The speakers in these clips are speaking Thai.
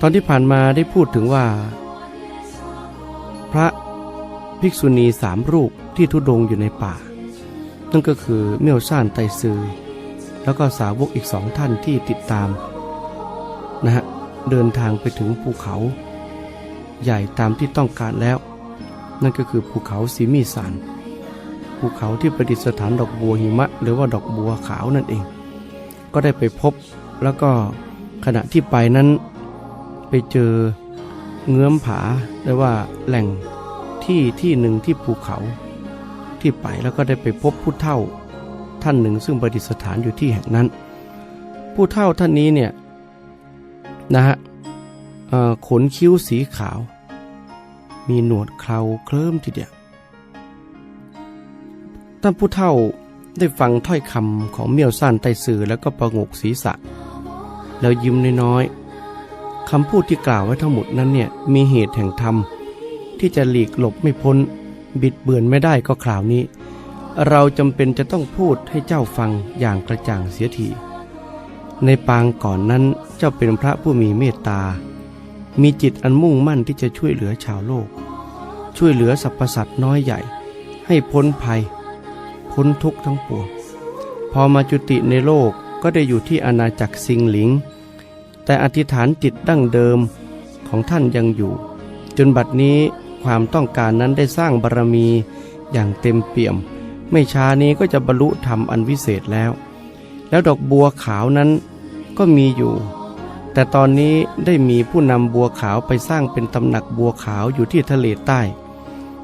ตอนที่ผ่านมาได้พูดถึงว่า พระภิกษุณีสามรูปที่ทุดงอยู่ในป่า นั่นก็คือเมี่ยวซ่านไตซือ แล้วก็สาวกอีกสองท่านที่ติดตามนะฮะเดินทางไปถึงภูเขา ใหญ่ตามที่ต้องการแล้ว นั่นก็คือภูเขาสีมีสานภูเขาที่ประดิษฐานดอกบัวหิมะ หรือว่าดอกบัวขาวนั่นเอง ก็ได้ไปพบแล้วก็ขณะที่ไปนั้น ไปเจอเงื้อมผาหรือว่าแหล่งที่ที่หนึ่งที่ภูเขา ที่ไปแล้วก็ได้ไปพบผู้เฒ่าท่านหนึ่งซึ่งประดิษฐานอยู่ที่แห่งนั้น ผู้เฒ่าท่านนี้เนี่ยนะฮะขนคิ้วสีขาว มีหนวดเคราเคลิ้มทีเดียวท่านผู้เฒ่าได้ฟังถ้อยคำของเมี่ยวซ่านไตสือแล้วก็ประงกศีรษะ แล้วยิ้มน้อย คำพูดที่กล่าวไว้ทั้งหมดนั้นเนี่ยมีเหตุแห่งธรรม ที่จะหลีกหลบไม่พ้น บิดเบือนไม่ได้ก็คราวนี้ เราจำเป็นจะต้องพูดให้เจ้าฟังอย่างกระจ่างเสียทีในปางก่อนนั้นเจ้าเป็นพระผู้มีเมตตา มีจิตอันมุ่งมั่นที่จะช่วยเหลือชาวโลก ช่วยเหลือสรรพสัตว์น้อยใหญ่ ให้พ้นภัย พ้นทุกข์ทั้งปวงพอมาจุติในโลกก็ได้อยู่ที่อาณาจักรซิงหลิง แต่อธิษฐานจิตดั้งเดิมของท่านยังอยู่ จนบัดนี้ความต้องการนั้นได้สร้างบารรมีอย่างเต็มเปี่ยม ไม่ช้านี้ก็จะบรรลุธรรมอันวิเศษแล้ว แล้วดอกบัวขาวนั้นก็มีอยู่ แต่ตอนนี้ได้มีผู้นำบัวขาวไปสร้างเป็นตำหนักบัวขาวอยู่ที่ทะเลใต้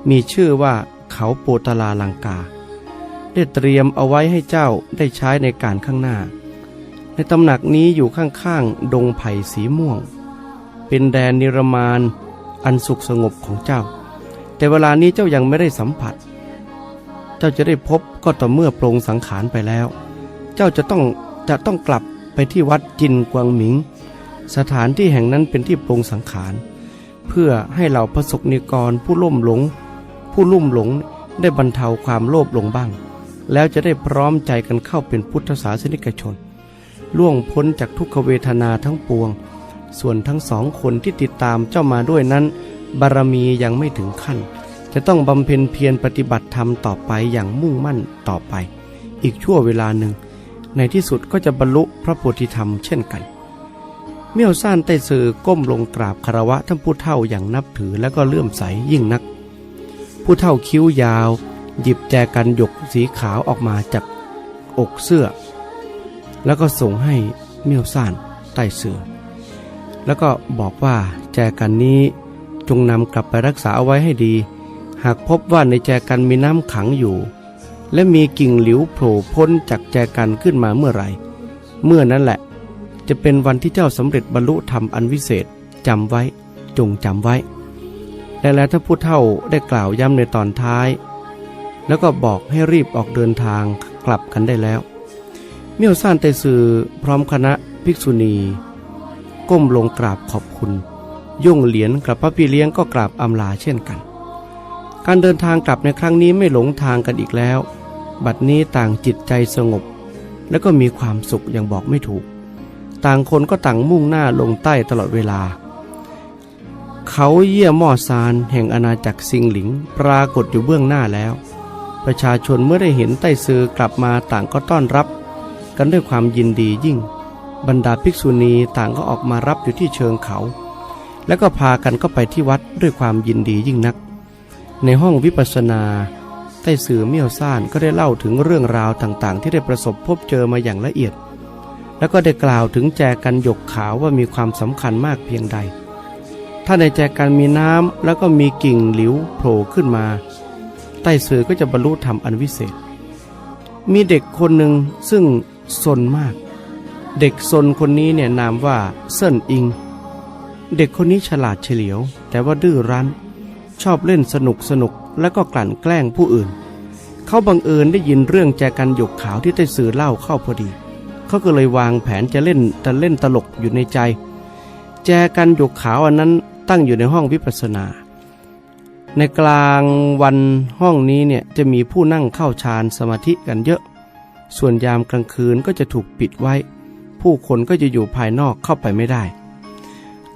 มีชื่อว่าเขาโปตลาลังกา ได้เตรียมเอาไว้ให้เจ้าได้ใช้ในการข้างหน้า ในตำหนักนี้อยู่ข้างๆ ดงไผ่สีม่วง เป็นแดนนิรมานอันสุขสงบของเจ้า แต่เวลานี้เจ้ายังไม่ได้สัมผัส เจ้าจะได้พบก็ต่อเมื่อปรงสังขารไปแล้ว เจ้าจะต้องจะต้องกลับไปที่วัดจินกวางหมิง สถานที่แห่งนั้นเป็นที่ปรงสังขาร เพื่อให้เหล่าพระสกนิกรผู้ล่มหลง ผู้ลุ่มหลงได้บรรเทาความโลภลงบ้าง แล้วจะได้พร้อมใจกันเข้าเป็นพุทธศาสนิกชน ล่วงพ้นจากทุกขเวทนาทั้งปวง ส่วนทั้งสองคนที่ติดตามเจ้ามาด้วยนั้น บารมียังไม่ถึงขั้น จะต้องบำเพ็ญเพียรปฏิบัติธรรมต่อไปอย่างมุ่งมั่นต่อไป อีกชั่วเวลาหนึ่ง ในที่สุดก็จะบรรลุพระโพธิธรรมเช่นกัน เมี่ยวซ่านไต้ซือก้มลงกราบคารวะท่านผู้เฒ่าอย่างนับถือแล้วก็เลื่อมใสยิ่งนัก ผู้เฒ่าคิ้วยาว หยิบแจกันหยกสีขาวออกมาจากอกเสื้อ แล้วก็ส่งให้เมี่ยวซ่านไต้ซือ แล้วก็บอกว่าแจกันนี้จงนำกลับไปรักษาเอาไว้ให้ดี หากพบว่าในแจกันมีน้ำขังอยู่ และมีกิ่งหลิวโผล่พ้นจากแจกันขึ้นมาเมื่อไหร่ เมื่อนั้นแหละ จะเป็นวันที่เจ้าสำเร็จบรรลุธรรมอันวิเศษจำไว้จงจำไว้ และแล้วท่านผู้เฒ่าได้กล่าวย้ำในตอนท้าย แล้วก็บอกให้รีบออกเดินทางกลับกันได้แล้ว เมี่ยวซ่านไตซือพร้อมคณะภิกษุณี ก้มลงกราบขอบคุณ ย่งเหรียญกับพระพี่เลี้ยงก็กราบอำลาเช่นกัน การเดินทางกลับในครั้งนี้ไม่หลงทางกันอีกแล้ว บัดนี้ต่างจิตใจสงบ และก็มีความสุขอย่างบอกไม่ถูก ต่างคนก็ต่างมุ่งหน้าลงใต้ตลอดเวลา เขาเยี่ยมอซานแห่งอาณาจักรซิงหลิงปรากฏอยู่เบื้องหน้าแล้ว ประชาชนเมื่อได้เห็นไต้ซือกลับมาต่างก็ต้อนรับ กันด้วยความยินดียิ่ง บรรดาภิกษุณีต่างก็ออกมารับอยู่ที่เชิงเขา แล้วก็พากันเข้าไปที่วัดด้วยความยินดียิ่งนัก ในห้องวิปัสสนาใต้สื่อเมี่ยวซ่านก็ได้เล่าถึงเรื่องราวต่างๆ ที่ได้ประสบพบเจอมาอย่างละเอียด แล้วก็ได้กล่าวถึงแจกันหยกขาวว่ามีความสำคัญมากเพียงใด ถ้าในแจกันมีน้ำแล้วก็มีกิ่งหลิวโผล่ขึ้นมา ใต้สื่อก็จะบรรลุธรรมอันวิเศษมีเด็กคนหนึ่งซึ่ง สนมาก เด็กซนคนนี้เนี่ยนามว่าเซินอิง เด็กคนนี้ฉลาดเฉลียว แต่ว่าดื้อรั้น ชอบเล่นสนุกสนุกแล้วก็กลั่นแกล้งผู้อื่น เขาบังเอิญได้ยินเรื่องแจกันหยกขาวที่ได้สื่อเล่าเข้าพอดี เขาก็เลยวางแผนจะเล่นแต่เล่นตลกอยู่ในใจ แจกันหยกขาวอันนั้นตั้งอยู่ในห้องวิปัสสนาในกลางวันห้องนี้เนี่ยจะมีผู้นั่งเข้าฌานสมาธิกันเยอะ ส่วนยามกลางคืนก็จะถูกปิดไว้ ผู้คนก็จะอยู่ภายนอกเข้าไปไม่ได้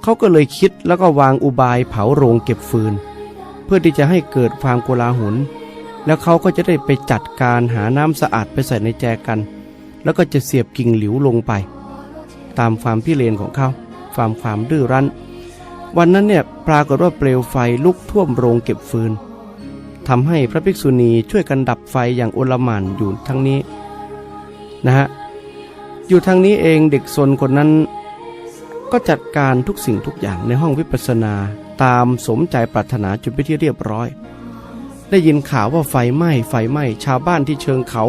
เขาก็เลยคิดแล้วก็วางอุบายเผาโรงเก็บฟืน เพื่อที่จะให้เกิดความโกลาหลแล้วเขาก็จะได้ไปจัดการหาน้ำสะอาดไปใส่ในแจกัน แล้วก็จะเสียบกิ่งหลิวลงไป ตามความพิเรนของเขาความความดื้อรั้น วันนั้นเนี่ยปรากฏว่าเปลวไฟลุกท่วมโรงเก็บฟืนทำให้พระภิกษุณีช่วยกันดับไฟอย่างโอลหม่านอยู่ทั้งนี้ นะฮะอยู่ทางนี้เองเด็กซนคนนั้น ก็จัดการทุกสิ่งทุกอย่างในห้องวิปัสสนาตามสมใจปรารถนาจนไปที่เรียบร้อย ได้ยินข่าวว่าไฟไหม้ไฟไหม้ชาวบ้านที่เชิงเขา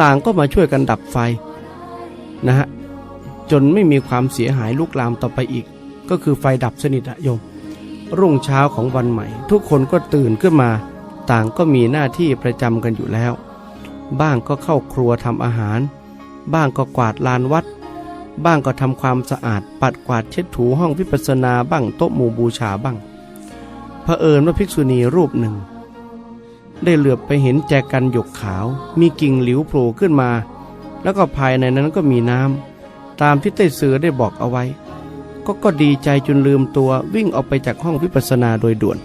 ต่างก็มาช่วยกันดับไฟนะฮะจนไม่มีความเสียหายลุกลามต่อไปอีก ก็คือไฟดับสนิทอะโยม รุ่งเช้าของวันใหม่ ทุกคนก็ตื่นขึ้นมา ต่างก็มีหน้าที่ประจำกันอยู่แล้ว บ้างก็เข้าครัวทำอาหาร บ้างก็กวาดลานวัด บ้างก็ทำความสะอาดปัดกวาดเช็ดถูห้องวิปัสสนาบ้างโต๊ะหมู่บูชาบ้างเผอิญว่าภิกษุณีรูปหนึ่ง ได้เหลือบไปเห็นแจกันหยกขาว มีกิ่งหลิวโผล่ขึ้นมา แล้วก็ภายในนั้นก็มีน้ำตามที่ใต้เสือได้บอกเอาไว้ ก็ก็ดีใจจนลืมตัววิ่งออกไปจากห้องวิปัสสนาโดยด่วน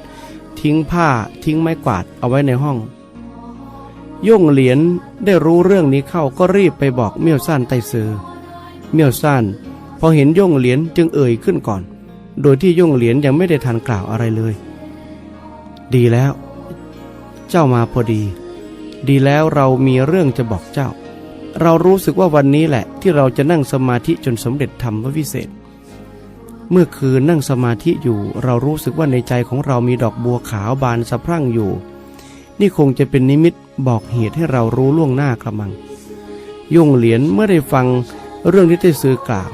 ทิ้งผ้าทิ้งไม้กวาดเอาไว้ในห้อง ย่งเหรียญได้รู้เรื่องนี้เข้าก็รีบไปบอกเมี่ยวซ่านไตเสือ เมี่ยวซ่านพอเห็นย่งเหรียญจึงเอ่ยขึ้นก่อน โดยที่ย่งเหรียญยังไม่ได้ทันกล่าวอะไรเลย ดีแล้ว เจ้ามาพอดี ดีแล้วเรามีเรื่องจะบอกเจ้า เรารู้สึกว่าวันนี้แหละที่เราจะนั่งสมาธิจนสำเร็จธรรมวิเศษ เมื่อคืนนั่งสมาธิอยู่ เรารู้สึกว่าในใจของเรามีดอกบัวขาวบานสะพรั่งอยู่ นี่คงจะเป็นนิมิตบอกเหตุให้เรารู้ล่วงหน้ากระมังย่งเหรียญเมื่อได้ฟังเรื่องที่ได้ซื้อกล่าว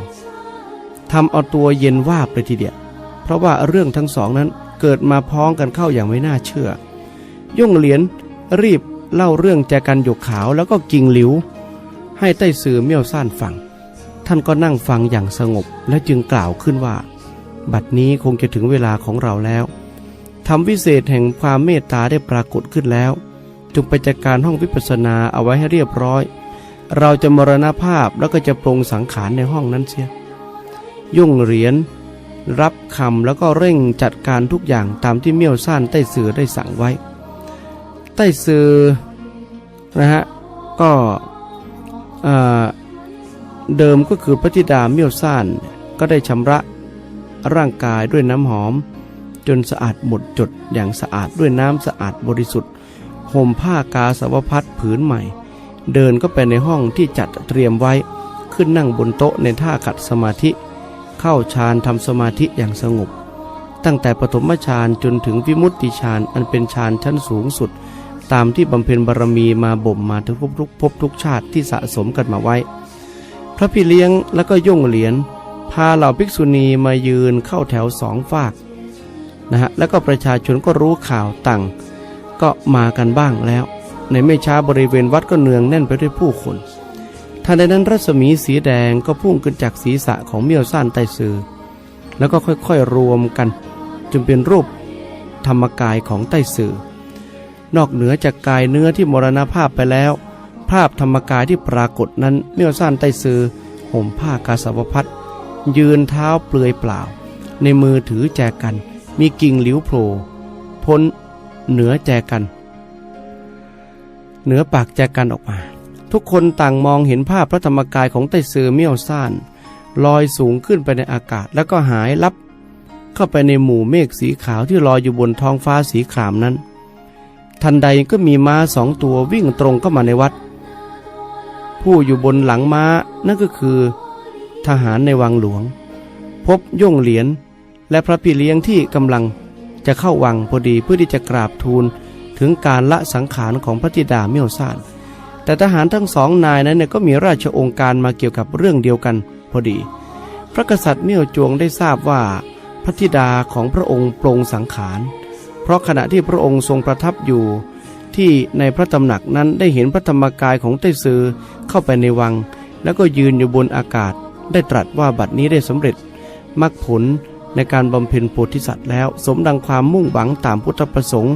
ทำเอาตัวเย็นว่าบเลยทีเดียวเพราะว่าเรื่องทั้งสองนั้นเกิดมาพ้องกันเข้าอย่างไม่น่าเชื่อย่งเหรียญรีบเล่าเรื่องแจกันหยกขาวแล้วก็กิ่งหลิว ให้ใต้สื่อเมี่ยวซ่านฟัง ท่านก็นั่งฟังอย่างสงบและจึงกล่าวขึ้นว่า บัดนี้คงจะถึงเวลาของเราแล้ว ทำวิเศษแห่งความเมตตาได้ปรากฏขึ้นแล้ว จงไปจัดการห้องวิปัสสนาเอาไว้ให้เรียบร้อย เราจะมรณภาพแล้วก็จะปรงสังขารในห้องนั้นเสีย ยุ่งเหรียญรับคำแล้วก็เร่งจัดการทุกอย่างตามที่เมี่ยวซ่านใต้สือได้สั่งไว้ ใต้สือนะฮะก็เอ่อเดิมก็คือพระธิดาเมี่ยวซ่านก็ได้ชำระร่างกายด้วยน้ำหอม จนสะอาดหมดจดอย่างสะอาดด้วยน้ำสะอาดบริสุทธิ์ห่มผ้ากาสาวพัดผืนใหม่ เดินก็ไปในห้องที่จัดเตรียมไว้ขึ้นนั่งบนโต๊ะในท่าขัดสมาธิ เข้าฌานทำสมาธิอย่างสงบ ตั้งแต่ปฐมฌานจนถึงวิมุตติฌานอันเป็นฌานชั้นสูงสุด ตามที่บำเพ็ญบารมีมาบ่มมาถึงพทุกภพทุกชาติที่สะสมกันมาไว้ พระพี่เลี้ยงแล้วก็ย่งเหรียญพาเหล่าภิกษุณีมายืนเข้าแถวสองฝาก นะฮะแล้วก็ประชาชนก็รู้ข่าวต่าง ก็มากันบ้างแล้ว ในไม่ช้าบริเวณวัดก็เนืองแน่นไปด้วยผู้คนทันใดนั้นรัศมีสีแดงก็พุ่งขึ้นจากศีรษะของเมี่ยวซ่านไตซือ แล้วก็ค่อยๆรวมกันจนเป็นรูปธรรมกายของไตซือนอกเหนือจากกายเนื้อที่มรณภาพไปแล้ว ภาพธรรมกายที่ปรากฏนั้นเมี่ยวซ่านไตซือห่มผ้ากาสาวพัดยืนเท้าเปลือยเปล่า ในมือถือแจกัน มีกิ่งหลิวโผล่พ้นเหนือแจกัน เหนือปากแจกันออกมา ทุกคนต่างมองเห็นภาพพระธรรมกายของไต้ซือเมี่ยวซ่านลอยสูงขึ้นไปในอากาศแล้วก็หายลับ เข้าไปในหมู่เมฆสีขาวที่ลอยอยู่บนท้องฟ้าสีครามนั้น ทันใดก็มีม้าสองตัววิ่งตรงเข้ามาในวัด ผู้อยู่บนหลังม้านั่นก็คือ ทหารในวังหลวง พบย่งเหรียญ และพระพี่เลี้ยงที่กำลังจะเข้าวังพอดีเพื่อที่จะกราบทูลถึงการละสังขารของพระธิดาเมี่ยวซ่าน แต่ทหารทั้งสองนายนั้นก็มีราชองค์การมาเกี่ยวกับเรื่องเดียวกันพอดี พระกษัตริย์เมี่ยวจวงได้ทราบว่าพระธิดาของพระองค์ปรงสังขาร เพราะขณะที่พระองค์ทรงประทับอยู่ ที่ในพระตำหนักนั้นได้เห็นพระธรรมกายของไต้ซือเข้าไปในวัง แล้วก็ยืนอยู่บนอากาศ ได้ตรัสว่าบัดนี้ได้สำเร็จมรรคผล ในการบำเพ็ญโพธิสัตว์แล้ว สมดังความมุ่งหวังตามพุทธประสงค์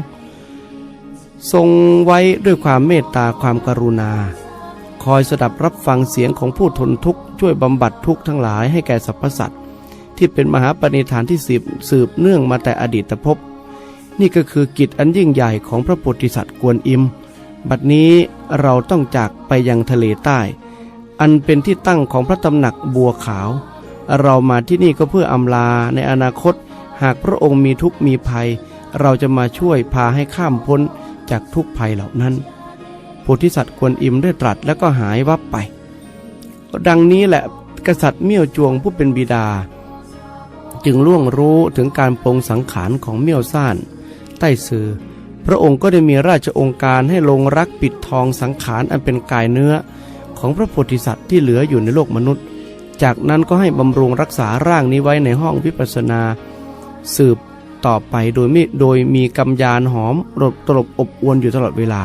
ทรงไว้ด้วยความเมตตาความกรุณา คอยสดับรับฟังเสียงของผู้ทนทุกข์ช่วยบำบัดทุกข์ทั้งหลายให้แก่สรรพสัตว์ที่เป็นมหาปณิธานที่สืบสืบเนื่องมาแต่อดีตภพนี่ก็คือกิจอันยิ่งใหญ่ของพระโพธิสัตว์กวนอิม บัดนี้เราต้องจากไปยังทะเลใต้ อันเป็นที่ตั้งของพระตำหนักบัวขาว เรามาที่นี่ก็เพื่ออำลาในอนาคต หากพระองค์มีทุกข์มีภัย เราจะมาช่วยพาให้ข้ามพ้นจากทุกภัยเหล่านั้นโพธิสัตว์กวนอิมได้ตรัสแล้วก็หายวับไป ดังนี้แหละกษัตริย์เมี่ยวจวงผู้เป็นบิดา จึงล่วงรู้ถึงการปรงสังขารของเมี่ยวซ่าน ใต้ซือ พระองค์ก็ได้มีราชองค์การให้ลงรักปิดทองสังขารอันเป็นกายเนื้อของพระโพธิสัตว์ที่เหลืออยู่ในโลกมนุษย์ จากนั้นก็ให้บำรุงรักษาร่างนี้ไว้ในห้องวิปัสนา สืบต่อไปโดยมิโดยมีกำยานหอมรบตลบอบอวนอยู่ตลอดเวลา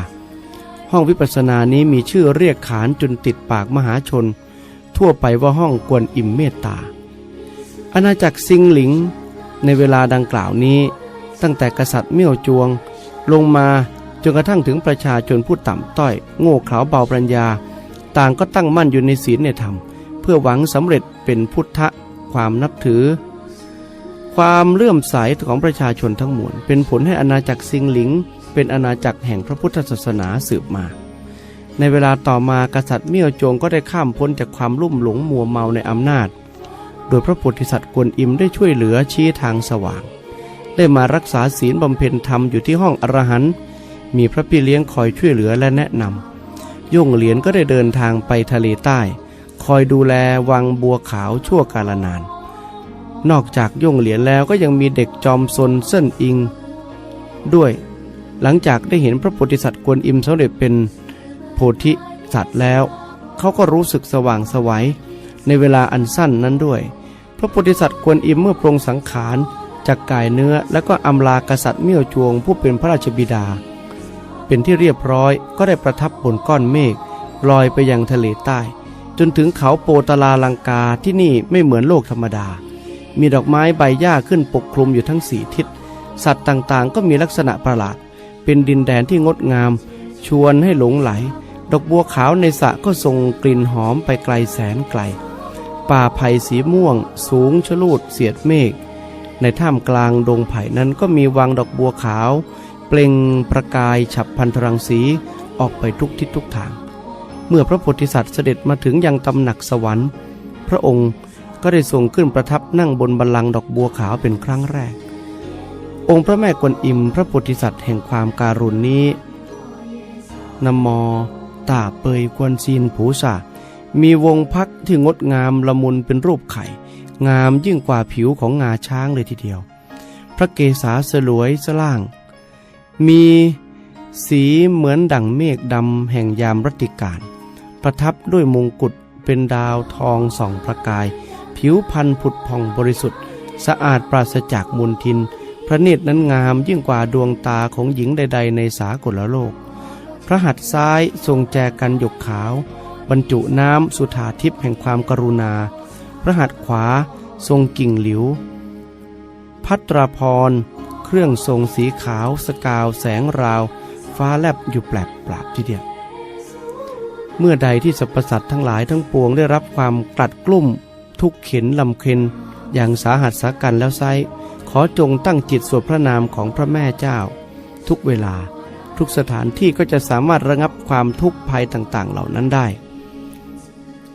ห้องวิปัสสนานี้มีชื่อเรียกขานจนติดปากมหาชน ทั่วไปว่าห้องกวนอิมเมตตา อาณาจักรซิงหลิง ในเวลาดังกล่าวนี้ ตั้งแต่กษัตริย์เมี่ยวจวง ลงมาจนกระทั่งถึงประชาชนผู้ต่ำต้อย โง่เขลาเบาปัญญา ต่างก็ตั้งมั่นอยู่ในศีลในธรรม เพื่อหวังสำเร็จเป็นพุทธะความนับถือ ความเลื่อมใสของประชาชนทั้งมวลเป็นผลให้อาณาจักรซิงหลิง เป็นอาณาจักรแห่งพระพุทธศาสนาสืบมา ในเวลาต่อมากษัตริย์เมี่ยวจงก็ได้ข้ามพ้นจากความลุ่มหลงมัวเมาในอำนาจ โดยพระโพธิสัตว์กวนอิมได้ช่วยเหลือชี้ทางสว่าง ได้มารักษาศีลบำเพ็ญธรรมอยู่ที่ห้องอรหันต์มีพระพี่เลี้ยงคอยช่วยเหลือและแนะนำย่งเหรียญก็ได้เดินทางไปทะเลใต้ คอยดูแลวังบัวขาวชั่วกาลนาน นอกจากย่งเหรียญแล้วก็ยังมีเด็กจอมซนเส้นอิง ด้วย หลังจากได้เห็นพระโพธิสัตว์กวนอิมสำเร็จเป็นโพธิสัตว์แล้ว เขาก็รู้สึกสว่างสวัยในเวลาอันสั้นนั้นด้วย พระโพธิสัตว์กวนอิมเมื่อปรงสังขารจากกายเนื้อแล้วก็อำลากษัตริย์เมี่ยวจวงผู้เป็นพระราชบิดา เป็นที่เรียบร้อยก็ได้ประทับบนก้อนเมฆลอยไปยังทะเลใต้ จนถึงเขาโปตลาลังกาที่นี่ไม่เหมือนโลกธรรมดา มีดอกไม้ใบหญ้าขึ้นปกคลุมอยู่ทั้งสี่ทิศ สัตว์ต่างๆ ก็มีลักษณะประหลาด เป็นดินแดนที่งดงาม ชวนให้หลงไหล ดอกบัวขาวในสระก็ส่งกลิ่นหอมไปไกลแสนไกล ป่าไผ่สีม่วง สูงชลูดเสียดเมฆ ในท่ามกลางดงไผ่นั้นก็มีวังดอกบัวขาว เปล่งประกายฉับพันธรังสีออกไปทุกทิศทุกทาง เมื่อพระโพธิสัตว์เสด็จมาถึงยังตำหนักสวรรค์ พระองค์ก็ได้ทรงขึ้นประทับนั่งบนบัลลังก์ดอกบัวขาวเป็นครั้งแรก องค์พระแม่กวนอิมพระโพธิสัตว์แห่งความการุณนี้นมอตาเปยกวนซีนผูสามีวงพักที่งดงามละมุนเป็นรูปไข่ งามยิ่งกว่าผิวของงาช้างเลยทีเดียว พระเกศาสลวยสล่าง มีสีเหมือนดั่งเมฆดำแห่งยามรัติการ ประทับด้วยมงกุฎเป็นดาวทองส่องประกาย ผิวพันธุ์ผุดผ่องบริสุทธิ์ สะอาดปราศจากมลทิน พระเนตรนั้นงามยิ่งกว่าดวงตาของหญิงใด ๆ ในสากลโลก พระหัตถ์ซ้ายทรงแจกันหยกขาว บรรจุน้ำสุธาทิพย์แห่งความกรุณา พระหัตถ์ขวาทรงกิ่งหลิว พัตราพร เครื่องทรงสีขาวสกาวแสงราว ฟ้าแลบอยู่แปลกปราบทีเดียว เมื่อใดที่สรรพสัตว์ทั้งหลายทั้งปวงได้รับความกลัดกลุ้มทุกข์เข็นลำเค็นอย่างสาหัสสากันแล้วไซขอจงตั้งจิตสวดพระนามของพระแม่เจ้า ทุกเวลา ทุกสถานที่ก็จะสามารถระงับความทุกข์ภัยต่างๆ เหล่านั้นได้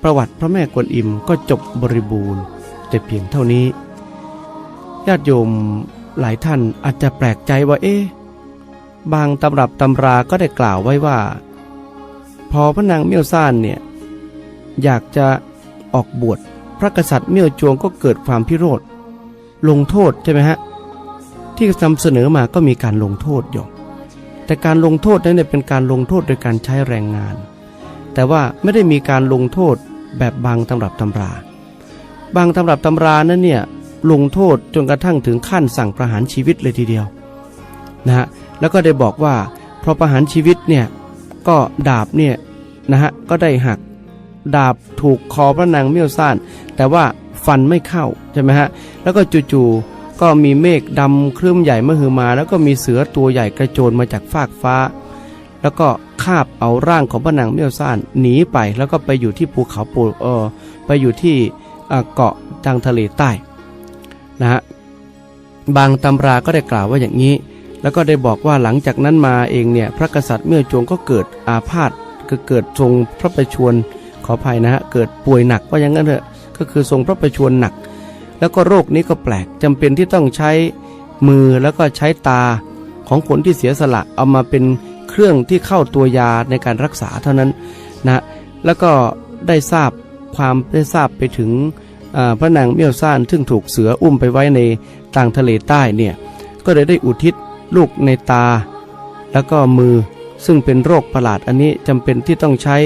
ประวัติพระแม่กวนอิมก็จบบริบูรณ์ แต่เพียงเท่านี้ญาติโยมหลายท่านอาจจะแปลกใจว่าเอ๊ะบางตำรับตำราก็ได้กล่าวไว้ว่า พอพระนางเมี่ยวซ่านเนี่ยอยากจะออกบวชพระกษัตริย์เมี่ยวจวงก็เกิดความพิโรธลงโทษใช่ไหมฮะที่นำเสนอมาก็มีการลงโทษอยู่แต่การลงโทษนั้นเนี่ยเป็นการลงโทษโดยการใช้แรงงาน แต่ว่าไม่ได้มีการลงโทษแบบบางตำรับตำรา บางตำรับตำรานั้นเนี่ยลงโทษจนกระทั่งถึงขั้นสั่งประหารชีวิตเลยทีเดียวนะฮะแล้วก็ได้บอกว่าพอประหารชีวิตเนี่ย ก็ดาบเนี่ยนะฮะก็ได้หัก ดาบถูกคอพระนางเมี่ยวซ่าน แต่ว่าฟันไม่เข้าใช่ไหมฮะแล้วก็จู่ๆก็มีเมฆดำคลื่มใหญ่มหึมา แล้วก็มีเสือตัวใหญ่กระโจนมาจากฟากฟ้า แล้วก็คาบเอาร่างของพระนางเมี่ยวซ่านหนีไปแล้วก็ไปอยู่ที่ภูเขาปูเออไปอยู่ที่เกาะทางทะเลใต้นะฮะบางตำราก็ได้กล่าวว่าอย่างนี้ แล้วก็ได้บอกว่าหลังจากนั้นมาเองเนี่ยพระกษัตริย์เมื่อจวงก็เกิดอาพาธก็เกิดทรงพระประชวรขออภัยนะฮะเกิดป่วยหนักว่าอย่างนั้นเถอะก็คือทรงพระประชวรหนัก แล้วก็โรคนี้ก็แปลกจำเป็นที่ต้องใช้มือแล้วก็ใช้ตาของคนที่เสียสละเอามาเป็นเครื่องที่เข้าตัวยาในการรักษาเท่านั้นนะแล้วก็ได้ทราบความได้ทราบไปถึงพระนางเมี่ยวซ่านซึ่งถูกเสืออุ้มไปไว้ในต่างทะเลใต้เนี่ยก็เลยได้อุทิศ ลูกในตา แล้วก็มือซึ่งเป็นโรคประหลาดอันนี้จำเป็นที่ต้องใช้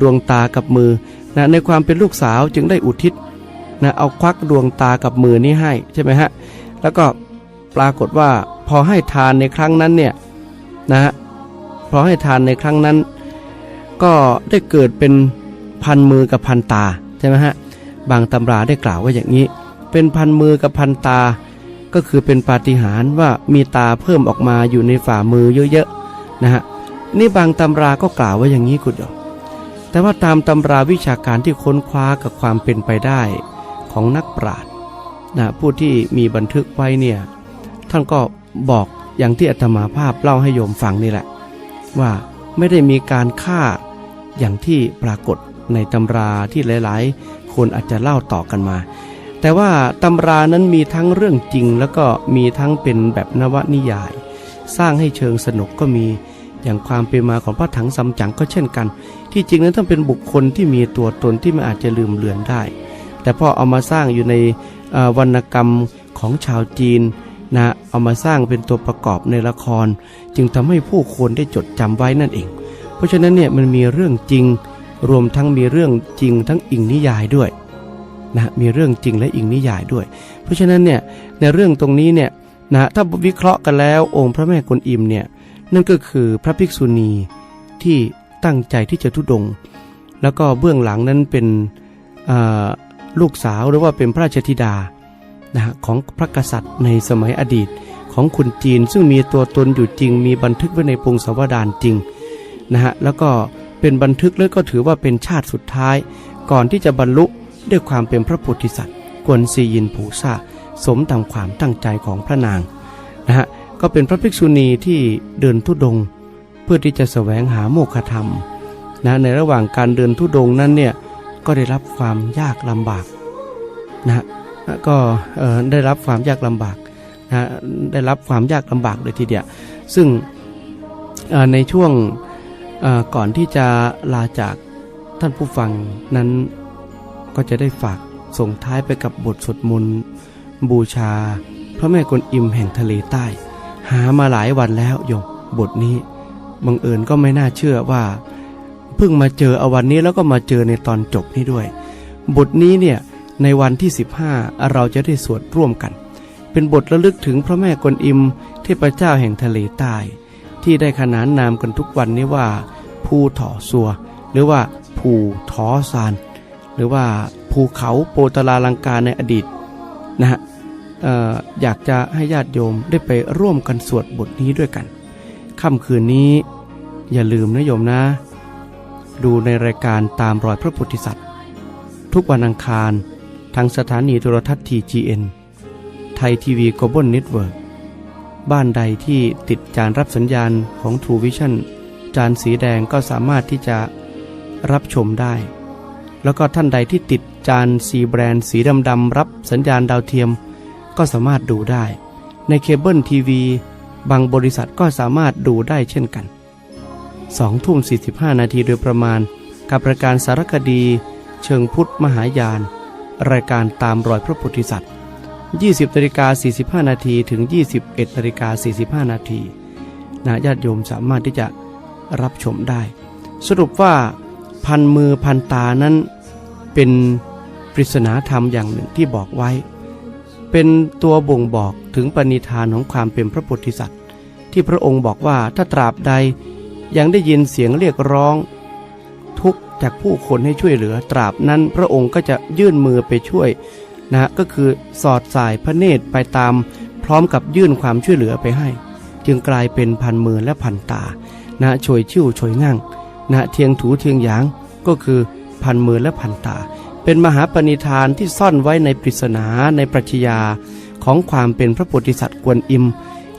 ดวงตากับมือนะในความเป็นลูกสาวจึงได้อุทิศนะเอาควักดวงตากับมือนี้ให้ใช่ไหมฮะแล้วก็ปรากฏว่าพอให้ทานในครั้งนั้นเนี่ยนะฮะพอให้ทานในครั้งนั้น ก็ได้เกิดเป็นพันมือกับพันตาใช่ไหมฮะบางตำราได้กล่าวว่าอย่างนี้ เป็นพันมือกับพันตา ก็คือเป็นปาฏิหาริย์ว่ามีตาเพิ่มออกมาอยู่ในฝ่ามือเยอะๆนะฮะนี่บางตำราก็กล่าวว่าอย่างนี้คุณโยมแต่ว่าตามตำราวิชาการที่ค้นคว้ากับความเป็นไปได้ของนักปราชญ์นะผู้ที่มีบันทึกไว้เนี่ยท่านก็บอกอย่างที่อาตมาภาพเล่าให้โยมฟังนี่แหละ ว่าไม่ได้มีการฆ่าอย่างที่ปรากฏในตำราที่หลายๆ คนอาจจะเล่าต่อกันมา แต่ว่าตำรานั้นมีทั้งเรื่องจริง แล้วก็มีทั้งเป็นแบบนวนิยาย สร้างให้เชิงสนุกก็มีอย่างความเป็นมาของพระถังซัมจั๋งก็เช่นกัน ที่จริงนั้นต้องเป็นบุคคลที่มีตัวตนที่ไม่อาจจะลืมเลือนได้ แต่พอเอามาสร้างอยู่ในวรรณกรรมของชาวจีนนะเอามาสร้างเป็นตัวประกอบในละคร จึงทำให้ผู้คนได้จดจำไว้นั่นเอง เพราะฉะนั้นเนี่ยมันมีเรื่องจริง รวมทั้งมีเรื่องจริงทั้งอิงนิยายด้วย นะมีเรื่องจริงและอิงนิยายด้วย เพราะฉะนั้นเนี่ยในเรื่องตรงนี้เนี่ยนะถ้าวิเคราะห์กันแล้วองค์พระแม่กวนอิมเนี่ยนั่นก็คือพระภิกษุณีที่ตั้งใจที่จะทุดง แล้วก็เบื้องหลังนั้นเป็นลูกสาวหรือว่าเป็นพระราชธิดานะฮะของพระกษัตริย์ในสมัยอดีตของคุณจีน ซึ่งมีตัวตนอยู่จริง มีบันทึกไว้ในพงศาวดารจริงนะฮะแล้วก็เป็นบันทึกแล้วก็ถือว่าเป็นชาติสุดท้าย ก่อนที่จะบรรลุ ด้วยความเป็นพระโพธิสัตว์ กวนซียินผูซาสมตามความตั้งใจของพระนางนะฮะก็เป็นพระภิกษุณีที่เดินทุดง เพื่อที่จะแสวงหาโมฆะธรรมนะในระหว่างการเดินทุดงนั้นเนี่ยก็ได้รับความยากลำบากนะฮะก็เอ่อได้รับความยากลำบากนะฮะได้รับความยากลำบากเลยทีเดียวซึ่งในช่วงอ่อก่อนที่จะลาจากท่านผู้ฟังนั้น ก็จะได้ฝากส่งท้ายไปกับบทสวดมนต์บูชา พระแม่กวนอิมแห่งทะเลใต้ หามาหลายวันแล้วโยมบทนี้บังเอิญก็ไม่น่าเชื่อว่า เพิ่งมาเจอเอาวันนี้แล้วก็มาเจอในตอนจบนี้ด้วย บทนี้เนี่ยในวันที่ 15 เราจะได้สวดร่วมกัน เป็นบทระลึกถึงพระแม่กวนอิมเทพเจ้าแห่งทะเลใต้ ที่ได้ขนานนามกันทุกวันนี้ว่า ภูถอซัว หรือว่าภูถอซาน หรือว่าภูเขาโปตราลังกาในอดีตนะฮะอออยากจะให้ญาติโยมได้ไปร่วมกันสวดบทนี้ด้วยกันค่ำคืนนี้อย่าลืมนะโยมนะ ดูในรายการตามรอยพระโพธิสัตว์ ทุกวันอังคารทางสถานีโทรทัศน์ TGN ไทยทีวีโกลบอลเน็ตเวิร์บ้านใดที่ติดจานรับสัญญาณของ True Vision จานสีแดงก็สามารถที่จะรับชมได้ แล้วก็ท่านใดที่ติดจานสีแบรนด์สีดำๆรับสัญญาณดาวเทียม ก็สามารถดูได้ ในเคเบิลทีวีบางบริษัทก็สามารถดูได้เช่นกัน2ทุ่ม45 นาทีโดยประมาณ กับรายการสารคดี เชิงพุทธมหายาน รายการตามรอยพระโพธิสัตว์20นาฬิกา45 นาทีถึง 21นาฬิกา45 นาทีนะญาติโยมสามารถที่จะรับชมได้ สรุปว่าพันมือพันตานั้น เป็นปริศนาธรรมอย่างหนึ่งที่บอกไว้ เป็นตัวบ่งบอกถึงปณิธานของความเป็นพระโพธิสัตว์ ที่พระองค์บอกว่าถ้าตราบใดยังได้ยินเสียงเรียกร้อง ทุกจากผู้คนให้ช่วยเหลือตราบนั้นพระองค์ก็จะยื่นมือไปช่วยนะฮะก็คือสอดสายพระเนตรไปตาม พร้อมกับยื่นความช่วยเหลือไปให้ จึงกลายเป็นพันมือและพันตานะช่วยชิ่วช่วยง่างนะเทียงถูเทียงหยางก็คือ พันมือและพันตา เป็นมหาปณิธานที่ซ่อนไว้ในปริศนาในปรัชญาของความเป็นพระโพธิสัตว์กวนอิม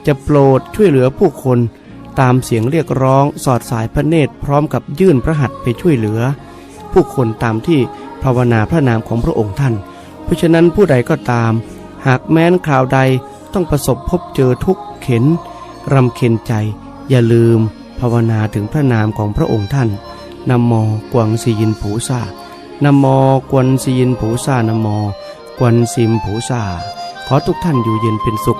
จะโปรดช่วยเหลือผู้คนตามเสียงเรียกร้องสอดสายพระเนตรพร้อมกับยื่นพระหัตถ์ไปช่วยเหลือ ผู้คนตามที่ภาวนาพระนามของพระองค์ท่าน เพราะฉะนั้นผู้ใดก็ตาม หากแม้นคราวใดต้องประสบพบเจอทุกข์เข็นรำเค็นใจ อย่าลืมภาวนาถึงพระนามของพระองค์ท่าน นโมอกวังสียินผูซานโมอกวนสียินผูซานโมอกวนซิมผูซาขอทุกท่านอยู่เย็นเป็นสุข